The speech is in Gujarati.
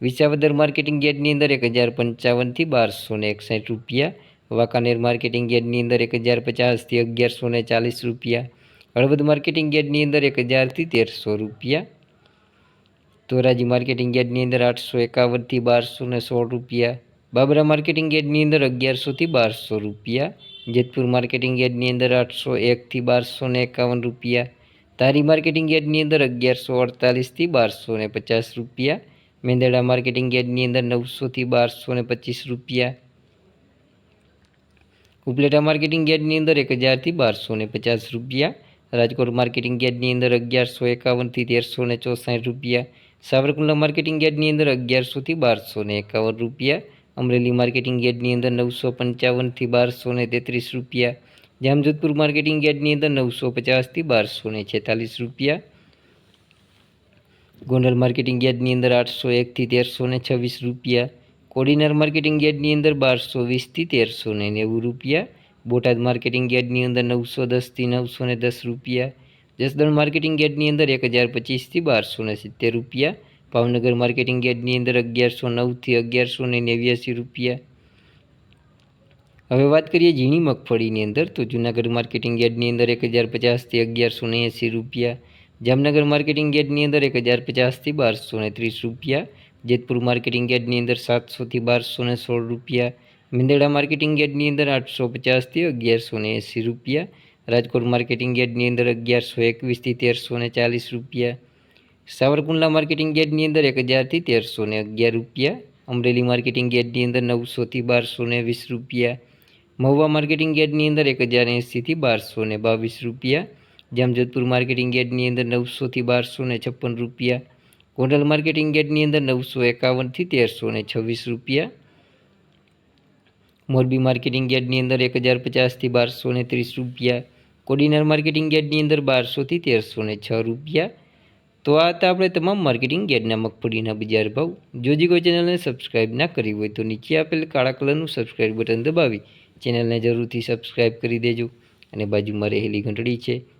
વિસાવદર માર્કેટિંગ યાર્ડની અંદર એક હજાર પંચાવનથી બારસો ને એકસઠ રૂપિયા, વાંકાનેર માર્કેટિંગ યાર્ડની અંદર એક હજાર પચાસથી અગિયારસો ને ચાલીસ રૂપિયા, હળવદ માર્કેટિંગ યાર્ડની અંદર એક હજારથી તેરસો રૂપિયા, ધોરાજી માર્કેટિંગ યાર્ડની અંદર આઠસો એકાવનથી બારસો ને સોળ રૂપિયા, બાબરા માર્કેટિંગ યાર્ડની અંદર અગિયારસોથી બારસો રૂપિયા, જેતપુર માર્કેટિંગ યાર્ડની અંદર આઠસો એકથી બારસો ને એકાવન રૂપિયા, ધારી માર્કેટિંગ યાર્ડની અંદર અગિયારસો અડતાલીસથી બારસો ને પચાસ રૂપિયા મેંદરડા માર્કેટિંગ યાર્ડની અંદર નવસોથી બારસો ને પચીસ રૂપિયા. ઉપલેટા માર્કેટિંગ યાર્ડની અંદર એક હજારથી બારસો ને પચાસ રૂપિયા. રાજકોટ માર્કેટિંગ યાર્ડની અંદર અગિયારસો એકાવનથી તેરસો ને ચોસાઠ રૂપિયા. સાવરકુંડલા માર્કેટિંગ યાર્ડની અંદર અગિયારસોથી બારસો ને એકાવન રૂપિયા. અમરેલી માર્કેટિંગ યાર્ડની અંદર નવસો પંચાવનથી બારસો ને તેત્રીસ રૂપિયા. જામજોધપુર માર્કેટિંગ યાર્ડની અંદર નવસો પચાસથી બારસો ને છેતાલીસ રૂપિયા. ગોંડલ માર્કેટિંગ યાર્ડની અંદર આઠસો એકથી તેરસો ને છવ્વીસ રૂપિયા, કોડીનાર માર્કેટિંગ યાર્ડની અંદર બારસો વીસથી તેરસો ને નેવું રૂપિયા, બોટાદ માર્કેટિંગ યાર્ડની અંદર નવસો દસથી નવસો ને દસ રૂપિયા, જસદણ માર્કેટિંગ યાર્ડની અંદર એક હજાર પચીસથી બારસો ને સિત્તેર રૂપિયા, ભાવનગર માર્કેટિંગ યાર્ડની અંદર અગિયારસો નવથી અગિયારસો ને નેવ્યાસી રૂપિયા. હવે વાત કરીએ ઝીણી મગફળીની અંદર, તો જૂનાગઢ માર્કેટિંગ યાર્ડની અંદર એક હજાર પચાસથી અગિયારસો ને એંસી રૂપિયા જામનગર માર્કેટિંગ યાર્ડની અંદર એક હજાર પચાસથી બારસો ને ત્રીસ રૂપિયા, જેતપુર માર્કેટિંગ યાર્ડની અંદર સાતસોથી બારસો ને સોળ રૂપિયા, મિંદડા માર્કેટિંગ યાર્ડની અંદર આઠસો પચાસથી અગિયારસો ને એંસી રૂપિયા, રાજકોટ માર્કેટિંગ યાર્ડની અંદર અગિયારસો એકવીસથી તેરસો ને ચાલીસ રૂપિયા, સાવરકુંડલા માર્કેટિંગ યાર્ડની અંદર એક હજારથી તેરસો ને અગિયાર રૂપિયા, અમરેલી માર્કેટિંગ યાર્ડની અંદર નવસોથી બારસો ને વીસ રૂપિયા, મહુવા માર્કેટિંગ યાર્ડની અંદર એક હજાર એંસીથી બારસો ને બાવીસ રૂપિયા જામજોધપુર માર્કેટિંગ યાર્ડની અંદર નવસોથી બારસો ને છપ્પન રૂપિયા, ગોંડલ માર્કેટિંગ યાર્ડની અંદર નવસો એકાવનથી તેરસો ને છવ્વીસ રૂપિયા, મોરબી માર્કેટિંગ યાર્ડની અંદર એક હજાર પચાસથી બારસો ને ત્રીસ રૂપિયા, કોડીનાર માર્કેટિંગ યાર્ડની અંદર બારસોથી તેરસો ને છ રૂપિયા. તો આ હતા આપણે તમામ માર્કેટિંગ યાર્ડના મગફળીના બજાર ભાવ. જોજી કોઈ ચેનલને સબસ્ક્રાઇબ ના કરી હોય તો નીચે આપેલ કાળા કલરનું સબસ્ક્રાઇબ બટન દબાવી. ચેનલને જરૂરથી સબસ્ક્રાઇબ કરી દેજો. અને બાજુમાં રહેલી ઘંટડી છે.